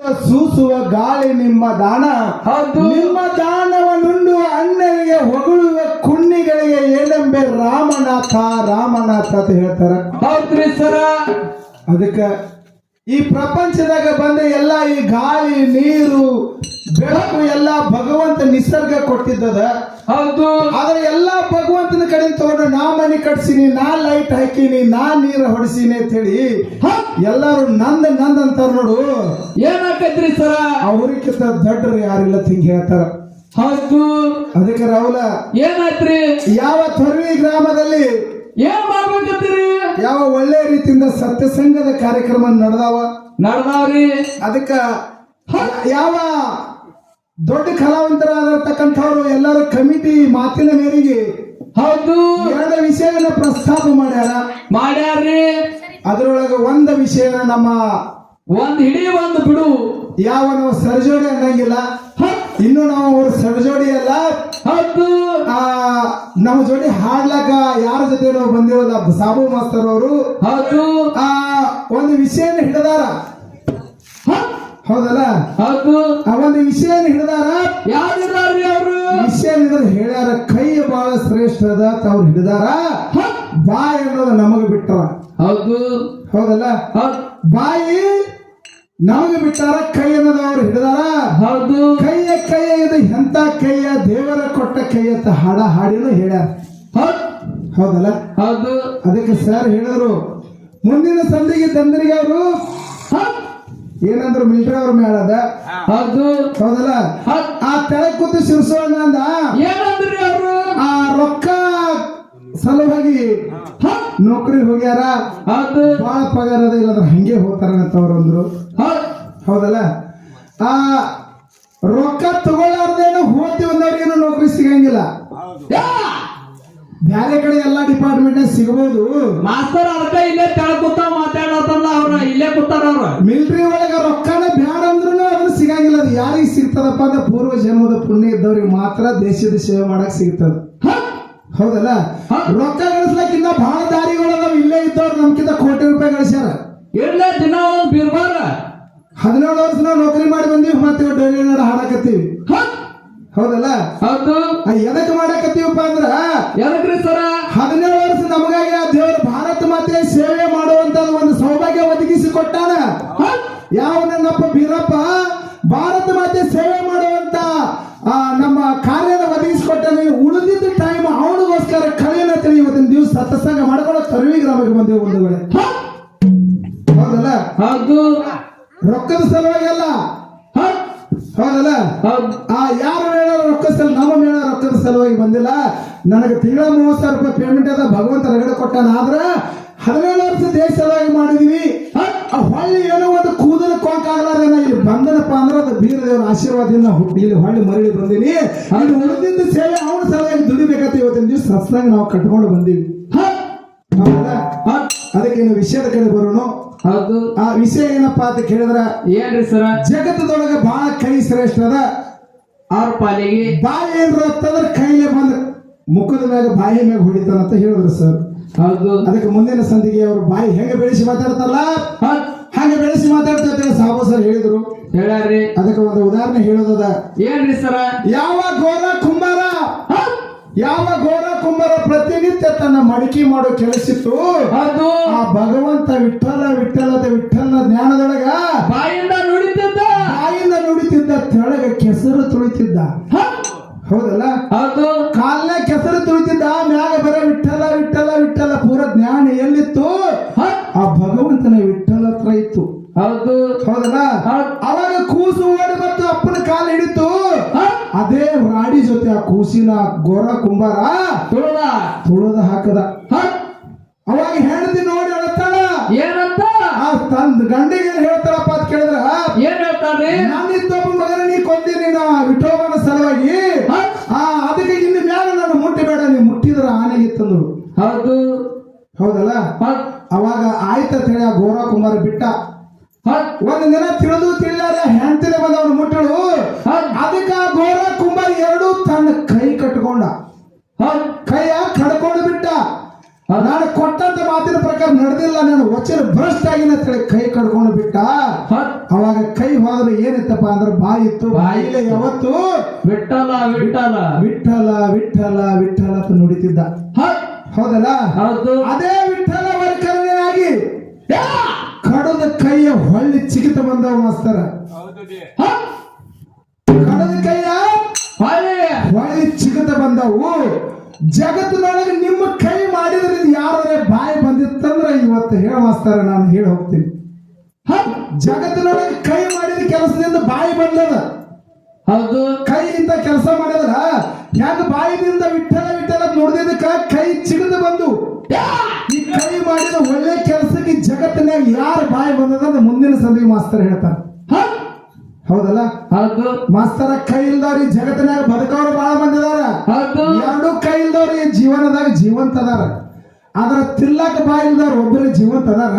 ಸೂಸುವ ಗಾಳಿ ನಿಮ್ಮ ದಾನ. ನಿಮ್ಮ ದಾನವನ್ನುಂಡು ಅಣ್ಣನಿಗೆ ಹೊಗಳುವ ಕುಣ್ಣಿಗಳಿಗೆ ಏನೆಂಬೆ ರಾಮನಾಥ ರಾಮನಾಥ ಅಂತ ಹೇಳ್ತಾರೆ. ಹೌದ್ರಿ ಸರ. ಅದಕ್ಕ ಈ ಪ್ರಪಂಚದಾಗ ಬಂದ ಎಲ್ಲ ಈ ಗಾಳಿ ನೀರು ಬೆಳಕು ಎಲ್ಲ ಭಗವಂತ ನಿಸರ್ಗ ಕೊಟ್ಟಿದ್ದದ. ಹೌದು. ಆದ್ರೆ ಎಲ್ಲಾ ಭಗವಂತನ ಕಡೆ ತಗೊಂಡು ನಾ ಮನೆ ಕಟ್ಸಿನಿ ನಾ ಲೈಟ್ ಹಾಕಿನಿ ನಾ ನೀರು ಹೊಡಿಸಿನಿ ಅಂತ ಹೇಳಿ ಎಲ್ಲಾರು ನಂದ ನಂದ ಅಂತಾರ ನೋಡು. ಏನಾಕೈತ್ರಿ ಸರ? ಅವ್ರಿಗಿಂತ ದೊಡ್ಡರು ಯಾರಿಲ್ಲ ತಿಂಗ್ ಹೇಳ್ತಾರ. ಹೌದು. ಅದಕ್ಕೆ ರಾಹುಲ ಏನಾಯ್ತ್ರಿ ಯಾವ ತೊರವಿ ಗ್ರಾಮದಲ್ಲಿ ಏನ್ ಮಾಡ್ಬೇಕಂತೀರಿ ಯಾವ ಒಳ್ಳೆ ರೀತಿಯಿಂದ ಸತ್ಯಸಂಗದ ಕಾರ್ಯಕ್ರಮ ನಡೆದಾವ? ನಡ್ದಾವ್ರಿ. ಅದಕ್ಕ ಯಾವ ದೊಡ್ಡ ಕಲಾವಂತರಾಗಿರ್ತಕ್ಕಂಥವ್ರು ಎಲ್ಲರೂ ಕಮಿಟಿ ಮಾತಿನ ಮೇರೆಗೆ ಹೌದು. ಎರಡು ವಿಷಯನ ಪ್ರಸ್ತಾಪ ಮಾಡ್ಯಾರ. ಮಾಡ್ಯಾರ್ರಿ. ಅದರೊಳಗೆ ಒಂದ ವಿಷಯನ ನಮ್ಮ ಒಂದ್ ಹಿಡಿ ಒಂದು ಬಿಡು. ಯಾವ ನಾವು ಸರ್ಜೋಡಿ ಅನ್ನಂಗಿಲ್ಲ. ಇನ್ನು ನಾವು ಅವ್ರ ಸರ್ಜೋಡಿ ಅಲ್ಲ. ಹೌದು. ಆ ನಮ್ಮ ಜೋಡಿ ಹಾಡ್ಲಾಕ ಯಾರ ಜೊತೆ ನಾವು ಬಂದಿರೋದ ಸಾಬು ಮಾಸ್ತರ್ ಅವರು. ಹೌದು. ಆ ಒಂದು ವಿಷಯನ ಹಿಡಿದಾರ. ಹೌದಲ್ಲ? ಹೌದು. ಒಂದು ವಿಷಯನ ಹಿಡಿದಾರ? ಹಿಡಿದಾರ್ರಿ ಅವರು? ವಿಷಯ ಹಿಡಿದ್ರೆ ಹೇಳ್ಯಾರ ಕೈ ಬಹಳ ಶ್ರೇಷ್ಠದ ಅವ್ರು ಹಿಡಿದಾರ. ಬಾಯಿ ಅನ್ನೋದು ನಮಗ ಬಿಟ್ಟರ. ಹೌದು. ಹೌದಲ್ಲ? ಹೌದ್ ಬಾಯಿ ನಮಗೆ ಬಿಟ್ಟಾರ ಕೈ ಅನ್ನೋದು ಅವ್ರು ಹಿಡಿದಾರ. ಹೌದು. ಕೈಯ ಕೈಯ ಇದು ಎಂತ ಕೈಯ ದೇವರ ಕೊಟ್ಟ ಕೈ ಅಂತ ಹಾಡ ಹಾಡಿನೂ ಹೇಳ್ಯಾರ. ಹೌದ್ ಹೌದಲ್ಲ? ಹೌದು. ಅದಕ್ಕೆ ಸರ್ ಹೇಳಿದ್ರು ಮುಂದಿನ ಸಂದಿಗೆ ತಂದ್ರಿಗೆ ಅವರು ಏನಂದ್ರು ಮಿಲಿಟರಿ ಅವ್ರ ಮೇಳದ ಹೌದು ಹೌದಲ್ಲ? ಆ ತೆಳಗ್ ಕೂತು ಶಿರ್ಸೋಣ ಅಂದ? ಏನಂದ್ರಿ ಅವರು? ಆ ರೊಕ್ಕ ಸಲುವಾಗಿ ನೌಕರಿ ಹೋಗ್ಯಾರ? ಅದು ಬಹಳ ಪಗಾರ ಅದ ಇಲ್ಲದ್ರ ಹಂಗೆ ಹೋಗ್ತಾರಂತ ಅವ್ರಂದ್ರು ಅಂದ್ರು. ಹೌದಲ್ಲ? ಆ ರೊಕ್ಕ ತಗೊಳ್ಳಾರ್ದೇನು ಹೋಗ್ತೀವಿ ಅಂದವ್ರಿಗೇನು ನೌಕರಿ ಸಿಗಂಗಿಲ್ಲ! ಬ್ಯಾರೆ ಕಡೆ ಎಲ್ಲಾ ಡಿಪಾರ್ಟ್ಮೆಂಟ್ ಸಿಗಬಹುದು ಮಾಸ್ತರ್ ಅದಕ್ಕ ಇಲ್ಲೇ ತೆಳಕುತ್ತ ಕೂತ ಮಾತಾಡತ್ತಲ್ಲ ಅವ್ರ ಇಲ್ಲೇ ಕೂತಾರ ಅವ್ರ. ಮಿಲಿಟರಿ ಒಳಗ ರೊಕ್ಕನ ಬ್ಯಾಡ ಅಂದ್ರೂ ಅದನ್ನ ಸಿಗಂಗಿಲ್ಲ. ಅದು ಯಾರಿಗೆ ಸಿಗ್ತದಪ್ಪ ಅಂದ್ರೆ ಪೂರ್ವ ಜನ್ಮದ ಪುಣ್ಯ ಇದ್ದವ್ರಿಗೆ ಮಾತ್ರ ದೇಶದ ಸೇವೆ ಮಾಡಕ್ ಸಿಗ್ತದ. ಹೌದಲ್ಲ. ರೊಕ್ಕ ಗಳಿಸ್ಲಕ್ಕಿಂತ ಬಹಳ ದಾರಿಗಳದಾವ. ಇಲ್ಲೇ ಇದ್ದವ್ರು ನಮ್ಕಿಂತ ಕೋಟಿ ರೂಪಾಯಿ ಗಳಿಸ್ಯಾರ. ಎಲ್ಲೇ ದಿನ ಒಂದ್ ಬೀರ್ಬಾರ. ಹದಿನೇಳು ವರ್ಷ ನಾವು ನೌಕರಿ ಮಾಡಿ ಬಂದೀವಿ ಮತ್ತೆ ಡೈಲಿ ನಾಡ ಹಾಡಕತ್ತೀವಿ. ಹೌದಲ್ಲ? ಹೌದು. ಎದಕ್ ಮಾಡಕತ್ತೀವಪ್ಪ ಅಂದ್ರ ಎದಕ್ರಿ ಕೊಟ್ಟಾನ? ಯಾವ ನನ್ನಪ್ಪ ಬೀರಪ್ಪ? ಭಾರತ ಮಾತೆ ಸೇವೆ ಮಾಡುವಂತ ನಮ್ಮ ಕಾರ್ಯನ ಒದಗಿಸಿಕೊಟ್ಟಾನೆ ಉಳಿದಿದ್ದ ಟೈಮ್ ಅವನಿಗೋಸ್ಕರ ಕಲೆಯನ್ನ ತಿಳಿ ಇವತ್ತಿನ ದಿವಸ ಸತಸಂಗ ಮಾಡ್ಕೊಳ್ಳೋ ಕರುವಿ ಗ್ರಾಮಕ್ಕೆ ಬಂದೇವು ಒಂದು ವೇಳೆ. ಹೌದಲ್ಲ? ಹೌದು. ರೊಕ್ಕದ ಸಲುವಾಗಿ ಅಲ್ಲ. ಹೌದಲ್ಲ? ಹೌದ್. ಆ ಯಾರು ಮೇಳ ರೊಕ್ಕ ಸಲ ನಮ್ಮ ಮೇಳ ರೊಕ್ಕದ ಸಲುವಾಗಿ ಬಂದಿಲ್ಲ. ನನಗೆ ತಿಂಗಳ ಮೂವತ್ತು ಸಾವಿರ ರೂಪಾಯಿ ಪೇಮೆಂಟ್ ಅದ. ಭಗವಂತ ರಗಡೆ ಕೊಟ್ಟಾನ. ಆದ್ರ ಹದಿನೇಳು ವರ್ಷ ದೇಶ ಸಲುವಾಗಿ ಮಾಡಿದೀವಿ. ಆ ಹೊಳ್ಳಿ ಏನೋ ಒಂದು ಕೂದಲು ಕೊಂಕಾಗಲಾರೇನ ಇಲ್ಲಿ ಬಂದನಪ್ಪ ಅಂದ್ರೆ ಅದು ಬೀರದೇವರ ಆಶೀರ್ವಾದದಿಂದ ಹುಟ್ಟಿ ಇಲ್ಲಿ ಹೊಳ್ಳಿ ಮರಳಿ ಬಂದೀನಿ. ಅಲ್ಲಿ ಉಳಿದಿದ್ದ ಸೇವೆ ಅವನ ಸಲುವಾಗಿ ದುಡಿಬೇಕಂತ ಇವತ್ತಿನ ದಿವಸ ಸತ್ಸಂಗ ನಾವು ಕಟ್ಕೊಂಡು ಬಂದೀವಿ. ಅದಕ್ಕೇನು ವಿಷಯದ ಕಡೆ ಬರೋಣ. ಹೌದು. ಆ ವಿಷಯ ಏನಪ್ಪಾ ಅಂತ ಕೇಳಿದ್ರ ಏನ್ರಿ ಸರ? ಜಗತ್ತದೊಳಗೆ ಬಹಳ ಕೈ ಶ್ರೇಷ್ಠ ಅದ. ಅವ್ರ ಪಾಲಿಗೆ. ಬಾಯಿ ಏನ್ರ ಅಂತಂದ್ರೆ ಕೈಲೇ ಬಂದ ಮುಖದ ಮ್ಯಾಗ ಬಾಯಿ ಮ್ಯಾಗ ಹೊಡಿತಾನಂತ ಹೇಳಿದ್ರು ಸರ್. ಹೌದು. ಅದಕ್ಕೆ ಮುಂದಿನ ಸಂಧಿಗೆ ಅವರು ಬಾಯಿ ಹೆಂಗೆ ಬೆಳೆಸಿ ಮಾತಾಡ್ತಾರಲ್ಲ? ಹಾಗೆ ಬೆಳೆಸಿ ಮಾತಾಡ್ತಾ ಸಾಬು ಸರ್ ಹೇಳಿದ್ರು. ಹೇಳಿ ಅದಕ್ಕೆ ಒಂದು ಉದಾಹರಣೆ ಹೇಳೋದದ. ಏನ್ರಿ ಸರ? ಯಾವ ಗೋರ ಕುಂಬಾರ? ಯಾವ ಗೋರ ಕುಂಬಾರ ಪ್ರತಿನಿತ್ಯ ತನ್ನ ಮಡಿಕೆ ಮಾಡೋ ಕೆಲಸಿತ್ತು ಹೌದು. ಆ ಭಗವಂತ ವಿಠಲ ವಿಠಲದ ವಿಠಲನ ಜ್ಞಾನದೊಳಗ ಬಾಯಿಂದ ನುಡಿತಿದ್ದ. ಬಾಯಿಂದ ನುಡಿತಿದ್ದ ತೆಳಗ ಕೆಸರು ತುಳಿತಿದ್ದ. ಹೌದ್ ಹೌದಲ್ಲ? ಹೌದು. ಅದೇ ರಾಡಿ ಜೊತೆ ಆ ಕೂಸಿನ ಗೊರ ಕುಂಬಾರ. ತುಳದ. ತುಳದ ಹಾಕದ. ಅವಾಗ ಹೆಂಡತಿ ನೋಡಿ ಹೇಳ್ತಾಳ ಏನಂತ? ಆ ತಂದ್ ಗಂಡಿಗೆ ಏನ್ ಹೇಳ್ತಾಳಪ್ಪ ಅಂತ ಕೇಳಿದ್ರ ಏನ್ ಹೇಳ್ತಾರ್ರಿ ನಾನಿದ್ದೊಬ್ಬ ಮಗನ ನೀ ಕೊಂದಿ ನಾ ವಿಠೋಬನ ಸಲುವಾಗಿ. ಆ ಅದಕ್ಕೆ ಇನ್ನು ಮ್ಯಾಲ ನಾನು ಮುಟ್ಟಬೇಡ ನೀ ಮುಟ್ಟಿದ್ರ ಆನೆಗಿತ್ತಂದ್ರು ಹೌದು. ಹೌದಲ್ಲ? ಹೌದ್. ಅವಾಗ ಆಯ್ತ ಹೇಳಿ ಆ ಗೋರ ಕುಮಾರ ಬಿಟ್ಟ. ಒಂದ್ ದಿನ ತಿಳಿದು ನಾನು ಕೊಟ್ಟಂತ ಮಾತಿನ ಪ್ರಕಾರ ನಡೆದಿಲ್ಲ. ನಾನು ವಚನ ಭ್ರಷ್ಟ ಆಗಿನ ಅಂತ ಕೈ ಕಡ್ಕೊಂಡು ಬಿಟ್ಟ. ಅವಾಗ ಕೈ ಹೋದ್ರೆ ಏನಿತ್ತಪ್ಪ ಅಂದ್ರೆ ಬಾಯಿ ಇತ್ತು. ಬಾಯಿಲೆ ಯಾವತ್ತು? ವಿಠಲ ವಿಠಲ. ವಿಠಲ ವಿಠಲ ವಿಠಲ ಅಂತ ನುಡಿತಿದ್ದ. ಹೌದಲ್ಲ? ಹೌದು. ಅದೇ ವಿಠಲ ವರ್ಕರನಾಗಿ ಕಡದ ಕೈಯ ಹೊಳ್ಳಿ ಚಿಗಿತ ಬಂದವ ಮಾಸ್ತರ. ಕಡದ ಕೈಯ ಹೊಳ್ಳಿ. ಹೊಳ್ಳಿ ಚಿಗಿತ ಬಂದವು. ಜಗತ್ತಿನೊಳಗೆ ನಿಮ್ಮ ಕೈ ಮಾಡಿದ್ರಿಂದ ಯಾರೇ ಬಾಯಿ ಬಂದಿತ್ತಂದ್ರೆ ಇವತ್ತು ಹೇಳ ಮಾಸ್ತರ ನಾನು ಹೇಳಿ ಹೋಗ್ತೀನಿ. ಹ ಜಗತ್ತಿನೊಳಗೆ ಕೈ ಮಾಡಿದ ಕೆಲಸದಿಂದ ಬಾಯಿ ಬಂದದ. ಹೌದು. ಕೈಯಿಂದ ಕೆಲಸ ಮಾಡಿದ್ರ ಹೆಂಗ ಬಾಯಿದಿಂದ ವಿಠಲ ವಿಠಲ ನೋಡಿದಕ್ಕ ಕೈ ಚಿಗಿದು ಬಂದು? ಈ ಕೈ ಮಾಡಿದ ಒಳ್ಳೆ ಕೆಲಸಕ್ಕೆ ಜಗತ್ತಿನಾಗ ಯಾರು ಬಾಯಿ ಬಂದದ ಮುಂದಿನ ಸಂದಿಗೆ ಮಾಸ್ತರ್ ಹೇಳ್ತಾರ. ಹೌದಲ್ಲ? ಹೌದು. ಮಾಸ್ತರ ಕೈ ಇಲ್ದವ್ರಿ ಜಗತ್ತಿನಾಗ ಬದುಕವ್ರು ಬಹಳ ಬಂದಿದಾರ ಹೌದು. ಎರಡು ಕೈ ಇಲ್ದವ್ರಿ ಜೀವನದಾಗ ಜೀವಂತ ಅದಾರ. ಆದ್ರ ತಿಲ್ಲಕ ಬಾಯಿ ಇಲ್ದವ್ರು ಒಬ್ಬರೇ ಜೀವಂತ ಅದಾರ.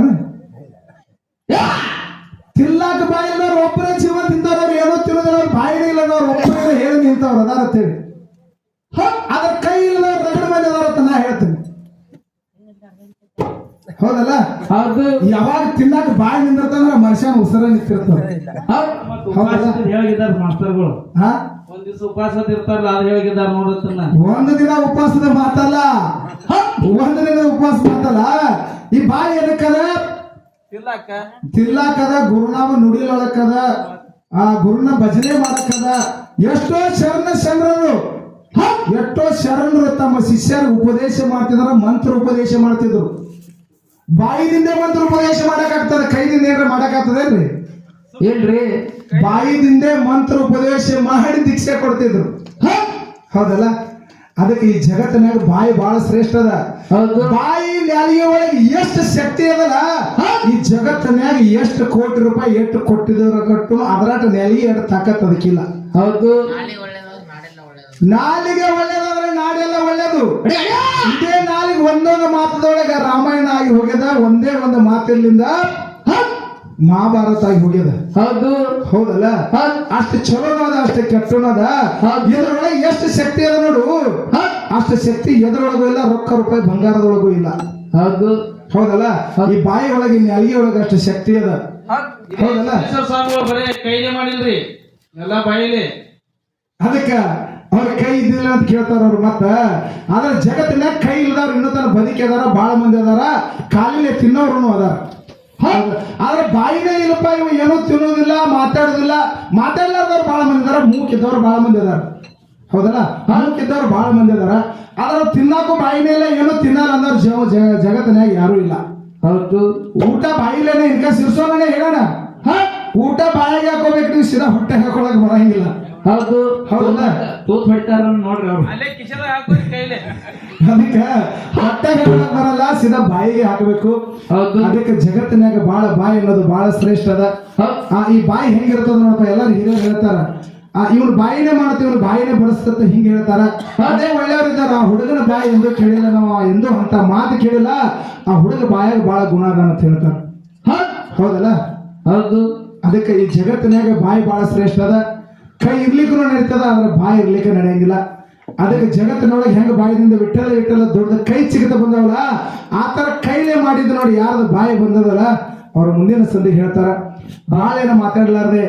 ತಿಲ್ಲಕ ಬಾಯಿ ಇಲ್ದವ್ರು ಒಬ್ಬರೇ ಜೀವಂತ ಇದ್ದವ್ರು ಏನೋ ತಿನ್ನೋದ್ರ ಬಾಯಿನೇ ಇಲ್ಲದವ್ರು ಒಬ್ಬರೇ ಹೇಳಿ ನಿಂತವ್ರು ಅದಾರ ಅಂತೇಳಿ ಅದ್ರ ಕೈ ಇಲ್ಲದವ್ರು ರಗಡ ಮಂದಿ ಅದಾರ ಅಂತ ನಾ ಹೇಳ್ತೀನಿ ಹೌದಲ್ಲ? ಅದು ಯಾವಾಗ ತಿನ್ನಾಕ ಬಾಯಿ ನಿಂದಿರ್ತಂದ್ರ ಮನುಷ್ಯನ ಉಸಿರ ನಿಂತಿರ್ತಾರ ಹೌದು. ಹೌದಲ್ಲ? ಮಾಸ್ತರ್ಗಳು? ಹಾ? ಒಂದ್ ದಿವಸ ಉಪವಾಸದ ಇರ್ತಾರಲ್ಲ ಅದು ಹೇಳಿದ್ದಾರೆ ನೋಡತ್ತನ್ನ ಒಂದು ದಿನ ಉಪವಾಸದ ಮಾತಲ್ಲ? ಒಂದು ದಿನ ಉಪವಾಸ ಮಾತಲ್ಲ? ಈ ಬಾಯಿ ಎದಕ್ಕದ? ತಿರ್ಲಾಕ. ತಿಲ್ಲಾಕದ ಗುರುನಾಮ ನುಡಿಲೊಳಕದ ಆ ಗುರುನ ಭಜನೆ ಮಾಡಕ್ಕದ ಎಷ್ಟೋ ಶರಣ ಶರಣರು ಹ? ಎಷ್ಟೋ ಶರಣರು ತಮ್ಮ ಶಿಷ್ಯರಿಗೆ ಉಪದೇಶ ಮಾಡ್ತಿದಾರ ಮಂತ್ರ ಉಪದೇಶ ಮಾಡ್ತಿದ್ರು. ಬಾಯಿದಿಂದ ಮಂತ್ರ ಉಪದೇಶ ಮಾಡಕ್ಕಾಗ್ತದ? ಕೈದಿಂದ ಏನ್ರ ಮಾಡಕ್ಕಾಗ್ತದೇನ್ರಿ ಏನ್ರಿ? ಬಾಯಿದಿಂದೇ ಮಂತ್ರ ಉಪದೇಶ ಮಾಡಿ ದೀಕ್ಷೆ ಕೊಡ್ತಿದ್ರು? ಹೌದಲ್ಲ? ಅದಕ್ಕೆ ಈ ಜಗತ್ತಿನಾಗ ಬಾಯಿ ಬಹಳ ಶ್ರೇಷ್ಠ ಅದ. ಹೌದು. ಬಾಯಿ ನಾಲಿಗೆ ಒಳಗೆ ಎಷ್ಟು ಶಕ್ತಿ ಅದಲ್ಲ? ಈ ಜಗತ್ತಿನಾಗ ಎಷ್ಟು ಕೋಟಿ ರೂಪಾಯಿ ಎಷ್ಟು ಕೊಟ್ಟಿದ್ರು ಕಟ್ಟು ಅದರಾಟ ನಾಲಿಗೆ ಎರಡು ತಾಕತ್ ಅದಕ್ಕಿಲ್ಲ. ಹೌದು. ನಾಲಿಗೆ ಒಳ್ಳೇದಾದ್ರೆ ನಾಡೆಲ್ಲ ಒಳ್ಳೇದು ಇದೇ ನಾಲಿಗೆ ಒಂದೊಂದು ಮಾತದೊಳಗ ರಾಮಾಯಣ ಆಗಿ ಹೋಗ್ಯದ ಒಂದೇ ಒಂದು ಮಾತಿನಿಂದ ಮಹಾಭಾರತ ಆಗಿ ಹೋಗ್ಯದ. ಹೌದು. ಹೌದಲ್ಲ? ಹೌದ್ ಅಷ್ಟು ಚಲೋನದ ಅಷ್ಟು ಕೆಟ್ಟನದ. ಇದ್ರೊಳಗೆ ಎಷ್ಟು ಶಕ್ತಿ ಅದ ನೋಡು. ಅಷ್ಟು ಶಕ್ತಿ ಎದ್ರೊಳಗೂ ಇಲ್ಲ ರೊಕ್ಕ ರೂಪಾಯಿ ಬಂಗಾರದೊಳಗೂ ಇಲ್ಲ. ಹೌದು. ಹೌದಲ್ಲ? ಈ ಬಾಯಿ ಒಳಗೆ ನೆಲಗಿ ಒಳಗೆ ಅಷ್ಟು ಶಕ್ತಿ ಅದ. ಹೌದಲ್ಲ? ಕೈಲೇ ಮಾಡಿಲ್ರಿ? ಎಲ್ಲ ಬಾಯಿಲಿ. ಅದಕ್ಕ ಅವ್ರ ಕೈ ಇದ್ದಿಲ್ಲ ಅಂತ ಕೇಳ್ತಾರ ಅವ್ರು ಮತ್ತ. ಆದ್ರೆ ಜಗತ್ತಿನ ಕೈ ಇಲ್ದವ್ರು ಇನ್ನೂ ತನ್ನ ಬದುಕಿ ಅದಾರ ಬಹಳ ಮಂದಿ ಅದಾರ ಕಾಲಿನ ತಿನ್ನೋರು ಅದಾರ. ಆದ್ರೆ ಬಾಯಿನೇ ಇಲ್ಲಪ್ಪ ಇವ ಏನೂ ತಿನ್ನೋದಿಲ್ಲ ಮಾತಾಡೋದಿಲ್ಲ. ಮಾತಾಡ್ಲಾರ್ದವ್ರು ಬಹಳ ಮಂದಿ ಅದಾರ ಮೂಕಿದ್ದವ್ರು ಬಹಳ ಮಂದಿ ಅದಾರ. ಹೌದಲ್ಲ? ಮೂಕಿದ್ದವ್ರು ಬಹಳ ಮಂದಿ ಅದಾರ. ಆದ್ರೆ ಅವ್ರು ತಿನ್ನಾಕು ಬಾಯಿನೇ ಇಲ್ಲ ಏನೂ ತಿನ್ನಲ್ಲ ಅಂದವ್ರು ಜಗ ಜಗ- ಜಗತ್ತಿನಾಗ ಯಾರೂ ಇಲ್ಲ. ಹೌದು. ಊಟ ಬಾಯಿಲೇನೆ ಇನ್ಕ ಸಿರ್ಸೋನೇ ಹೇಳೋಣ. ಹ? ಊಟ ಬಾಯಿಗೆ ಹಾಕೋಬೇಕು ನೀವು ಸೀದಾ ಹೊಟ್ಟೆ ಹಾಕೊಳಕ್ ಬರಂಗಿಲ್ಲ. ಹೌದು ಹೌದಲ್ಲ? ತೂತ್ ಹೊಡಿತಾರ ನೋಡ್ರಿ ಅವ್ರು. ಅಲ್ಲೇ ಕಿಶನ್ ಹಾಕೋರಿ ಕೈಲಿ. ಅದಕ್ಕೆ ಬರಲ್ಲ ಸೀದಾ ಬಾಯಿಗೆ ಹಾಕಬೇಕು. ಹೌದು. ಅದಕ್ಕೆ ಜಗತ್ತಿನಾಗ ಬಾಳ ಬಾಯಿ ಅನ್ನೋದು ಬಾಳ ಶ್ರೇಷ್ಠ ಅದ. ಆ ಈ ಬಾಯಿ ಹೆಂಗಿರ್ತದ ನೋಡಪ್ಪ ಎಲ್ಲರೂ ಹಿರಿಯರು ಹೇಳ್ತಾರ. ಆ ಇವ್ನು ಬಾಯಿನೇ ಮಾಡುತ್ತೆ ಇವ್ರ ಬಾಯಿನೇ ಅಂತ ಹಿಂಗೆ ಹೇಳ್ತಾರ. ಅದೇ ಒಳ್ಳೆಯವ್ರು ಇದ್ದಾರ ಆ ಹುಡುಗನ ಬಾಯಿ ಎಂದು ಕೇಳಿಲ್ಲ ನಾವು ಎಂದು ಅಂತ ಮಾತು ಕೇಳಿಲ್ಲ ಆ ಹುಡುಗ ಬಾಯಾಗ ಬಾಳ ಗುಣ ಅದ ಅಂತ ಹೇಳ್ತಾರ. ಹೌದ್. ಹೌದಲ್ಲ? ಹೌದು. ಅದಕ್ಕೆ ಈ ಜಗತ್ತಿನಾಗ ಬಾಯಿ ಬಾಳ ಶ್ರೇಷ್ಠ ಅದ. ಕೈ ಇರ್ಲಿಕ್ಕೂ ನಡೀತದ ಆದ್ರೆ ಬಾಯಿ ಇರ್ಲಿಕ್ಕೆ ನಡೆಯಂಗಿಲ್ಲ ಅದಕ್ಕೆ ಜಗತ್ತಿನೊಳಗೆ ಹೆಂಗ ಬಾಯಿದಿಂದ ವಿಠಲ ವಿಠಲ ದೊಡ್ಡ ಕೈ ಚಿಗತ ಬಂದವಲ್ಲ, ಆ ತರ ಕೈಲೇ ಮಾಡಿದ್ದು ನೋಡಿ ಯಾರ್ದು ಬಾಯಿ ಬಂದದಲ್ಲ, ಅವ್ರ ಮುಂದಿನ ಸಂಧಿ ಹೇಳ್ತಾರ. ಬಾಳೆನ ಮಾತಾಡ್ಲಾರ್ದೆ,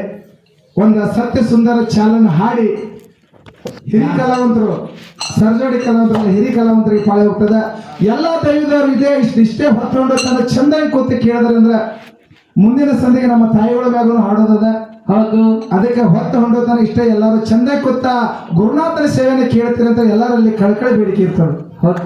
ಒಂದು ಸತ್ಯ ಸುಂದರ ಚಾಲನ ಹಾಡಿ, ಹಿರಿ ಕಲಾವಂತರು, ಸರ್ಜೋಡಿ ಕಲಾವಂತರು, ಹಿರಿ ಕಲಾವಂತರಿಗೆ ಪಾಳೆ ಹೋಗ್ತದ. ಎಲ್ಲಾ ದೈವದವರು ಇದೇ ಇಷ್ಟ ಇಷ್ಟೇ ಹೊತ್ಕೊಂಡು ತನ್ನ ಚಂದಾಗಿ ಕೂತು ಅಂದ್ರೆ ಮುಂದಿನ ಸಂದಿಗೆ ನಮ್ಮ ತಾಯಿಗಳ ಹಾಡೋದದ. ಹೌದು. ಅದಕ್ಕೆ ಹೊತ್ತು ಹೊಂಡೋತನ ಇಷ್ಟ ಎಲ್ಲರೂ ಚಂದ ಕೂತ ಗುರುನಾಥನ ಸೇವೆಯನ್ನು ಕೇಳ್ತೀರಂತ ಎಲ್ಲರಲ್ಲಿ ಕಳ್ಕಳಿ ಬೇಡಿಕೆ ಇರ್ತಾವೆ ಹೌದ್.